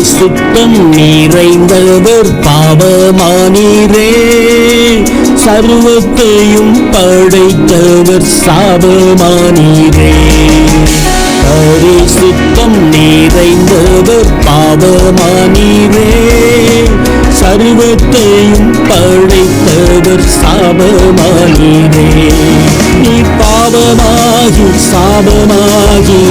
சுத்தம் நிறைந்தவர் பாவமானீரே. சர்வத்தையும் படைத்தவர் சாபமானீரே. பரிசுத்தம் நிறைந்தவர் பாவமானீரே. சர்வத்தையும் படைத்தவர் சாபமானீரே. நீ பாவமாகி சாபமாகி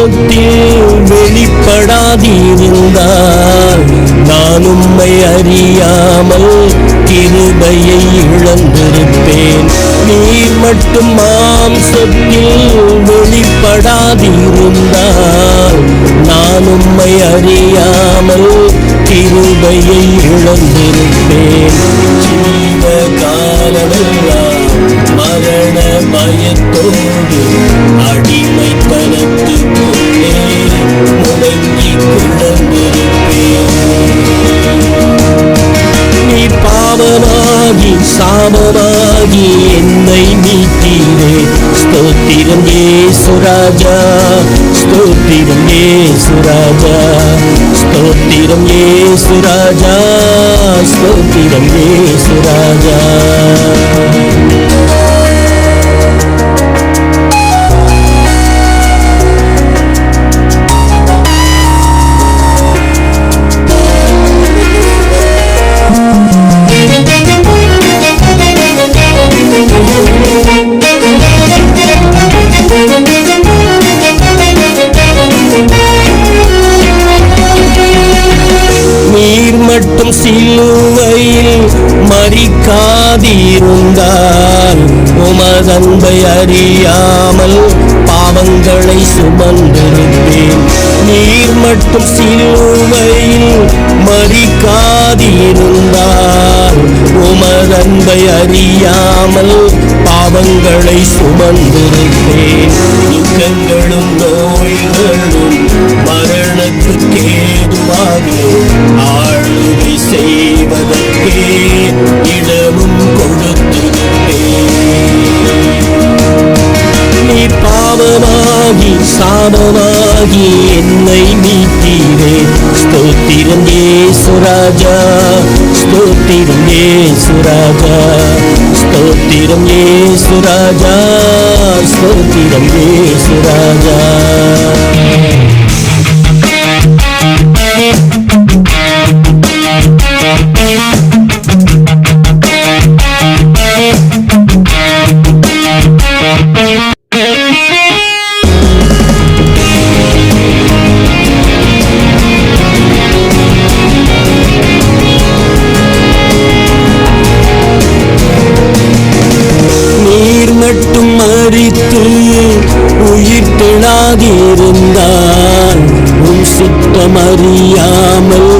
மாம்சத்தில் வெளிப்படாதிருந்தால் நான் உம்மை அறியாமல் கிருபையை இழந்திருப்பேன். நீர் மட்டும் மாம்சத்தில் வெளிப்படாதிருந்தால் நான் உம்மை அறியாமல் கிருபையை இழந்திருப்பேன். நாமமாகி என்னை மீட்டீரே. ஸ்தோத்திரம் ஏசுராஜா ஸ்தோத்திரம் ஏசுராஜா ஸ்தோத்திரம் ஏசுராஜா ஸ்தோத்திரம் ஏசுராஜா சிலுவையில் மறிக்காதிருந்தால் உமதன்பை அறியாமல் பாவங்களை சுமந்திருப்பேன். நீர் மட்டும் சிலுவையில் மறிக்காதிருந்தால் உமதன்பை அறியாமல் பாவங்களை சுமந்திருப்பேன். துக்கங்களும் நோய்களும் மரணத்துக்கு சாபமாகி சாபமாகி என்னை மீட்டீரே ஸ்தோத்திரம் ஏசுராஜா ஸ்தோத்திரம் ஏசுராஜா ஸ்தோத்திரம் ஏசுராஜா ஸ்தோத்திரம் ஏசுராஜா தெழாதிருந்தால் உன் சித்தம் அறியாமல்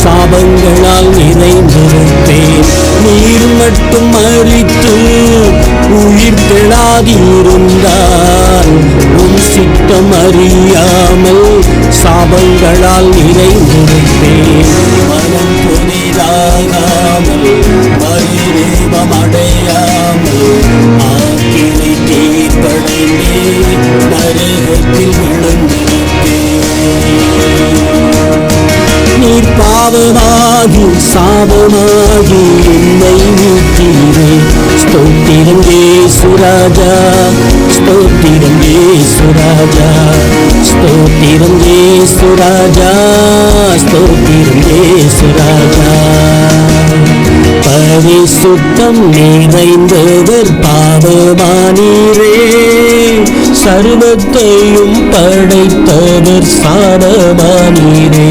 சாபங்களால் நிறைந்திருப்பேன். நீர் மட்டும் மறித்து உயிர் தெழாதிருந்தால் உன் சித்தம் அறியாமல் சாபங்களால் நிறைந்திருப்பேன். மனம் புதிதாகாமல் மறுரூபம் அடையாமல் சாபமாகி என்னை மீட்டீரே ஸ்தோத்திரம் ஏசுராஜா ஸ்தோத்திரம் ஏசுராஜா ஸ்தோத்திரம் ஏசுராஜா ஸ்தோத்திரம் ஏசுராஜா பரிசுத்தம் நிறைந்தவர் பாவமானீரே. சர்வத்தையும் படைத்தவர் சாரமானீரே